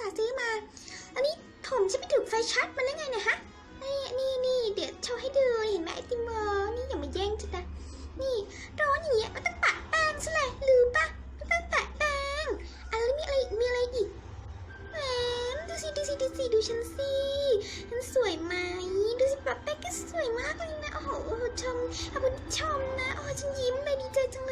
ตาซื้อมา อันนี้ถมจะไปถูดไฟชัดมันได้ไงนะฮะ นี่นี่นี่เดี๋ยวโชว์ให้ดูเห็นไหมไอติมเมอร์นี่อย่ามาแย่งฉันนะ นี่ร้อนอย่างเงี้ยมันต้องปะแป้งซะเลยลืมปะมันต้องปะแป้งอะไรมีอะไรมีอะไรอีกแหมดูสิดูสิดูสิดูฉันสิฉันสวยไหมดูสิปะแป้งก็สวยมากเลยนะ โอ้โหชมขอบคุณชมนะ โอ้ฉันยิ้มเลยดีใจจังเลย